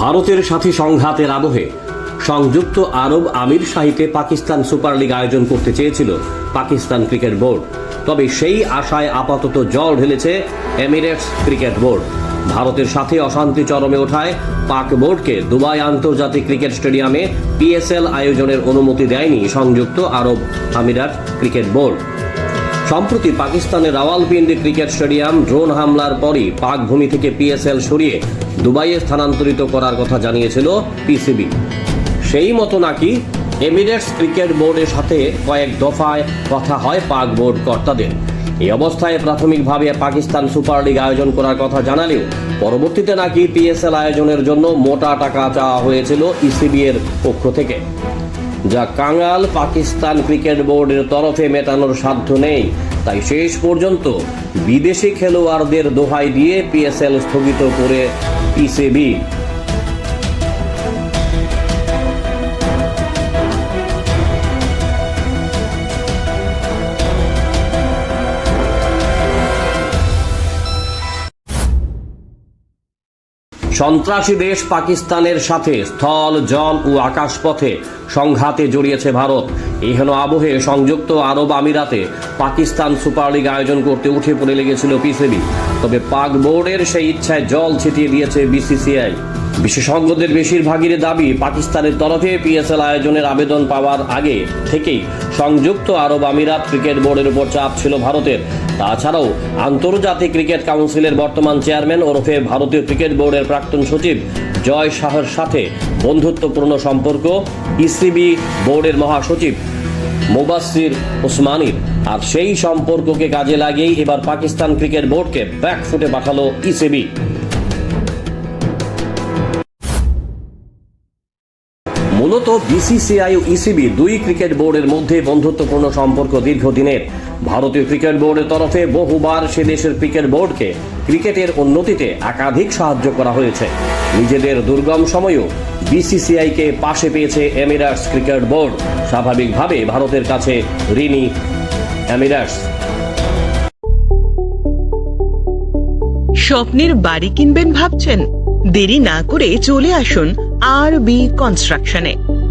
ভারতের সাথে সংঘাতের আবহে সংযুক্ত আরব আমির শাহিতে পাকিস্তান সুপার লিগ আয়োজন করতে চেয়েছিল পাকিস্তান ক্রিকেট বোর্ড। তবে সেই আশায় আপাতত জল ঢেলেছে এমিরেটস ক্রিকেট বোর্ড। ভারতের সাথে অশান্তি চরমে ওঠায় পাক বোর্ডকে দুবাই আন্তর্জাতিক ক্রিকেট স্টেডিয়ামে পিএসএল আয়োজনের অনুমতি দেয়নি সংযুক্ত আরব আমিরাত ক্রিকেট বোর্ড। সম্প্রতি পাকিস্তানের রাওয়ালপিন্ডি ক্রিকেট স্টেডিয়াম ড্রোন হামলার পরই পাক ভূমি থেকে পিএসএল সরিয়ে দুবাইয়ে স্থানান্তরিত করার কথা জানিয়েছিল পিসিবি সেই মতো নাকি এমিরেটস ক্রিকেট বোর্ডের সাথে কয়েক দফায় কথা হয় পাক বোর্ড কর্তাদের। এই অবস্থায় প্রাথমিকভাবে পাকিস্তান সুপার লিগ আয়োজন করার কথা জানালেও পরবর্তীতে নাকি পিএসএল আয়োজনের জন্য মোটা টাকা চাওয়া হয়েছিল ইসিবি এর পক্ষ থেকে। যা কাঙাল পাকিস্তান ক্রিকেট বোর্ডের তরফে মেটানোর সাধ্য নেই। তাই শেষ পর্যন্ত বিদেশি খেলোয়াড়দের দোহাই দিয়ে পিএসএল স্থগিত করে পিসিবি সন্ত্রাসী দেশ পাকিস্তানের সাথে স্থল, জল ও আকাশপথে সংঘাতে জড়িয়েছে ভারত। এহেন আবহে সংযুক্ত আরব আমিরাতে পাকিস্তান সুপার লিগ আয়োজন করতে উঠে পড়ে লেগেছিল পিসিবি। তবে পাক বোর্ডের সেই ইচ্ছায় জল ছিটিয়ে দিয়েছে বিসিসিআই। বিশেষজ্ঞদের বেশিরভাগের দাবি, পাকিস্তানের তরফে পিএসএল আয়োজনের আবেদন পাওয়ার আগে থেকেই সংযুক্ত আরব আমিরাত ক্রিকেট বোর্ডের উপর চাপ ছিল ভারতের। তাছাড়াও আন্তর্জাতিক ক্রিকেট কাউন্সিলের বর্তমান চেয়ারম্যান ওরফে ভারতীয় ক্রিকেট বোর্ডের প্রাক্তন সচিব জয় শাহর সাথে বন্ধুত্বপূর্ণ সম্পর্ক ইসিবি বোর্ডের মহাসচিব মুবাসির ওসমানীর। আর সেই সম্পর্ককে কাজে লাগিয়েই এবার পাকিস্তান ক্রিকেট বোর্ডকে ব্যাক ফুটে পাঠালো ইসিবি মূলত বিসিসিআই ও ইসিবি দুই ক্রিকেট বোর্ডের মধ্যে বন্ধুত্বপূর্ণ সম্পর্ক দীর্ঘদিনের। ভারতীয় ক্রিকেট বোর্ডের তরফে বহুবার সে দেশের ক্রিকেট বোর্ডকে ক্রিকেটের উন্নতিতে একাধিক সাহায্য করা হয়েছে। নিজেদের দুর্গম সময়েও বিসিসিআইকে পাশে পেয়েছে এমিরাটস ক্রিকেট বোর্ড। স্বাভাবিকভাবে ভারতের কাছে ঋণী এমিরাটস। স্বপ্নের বাড়ি কিনবেন ভাবছেন? দেরি না করে চলে আসুন আর বি কনস্ট্রাকশনে।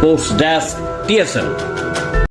Sports desk TSL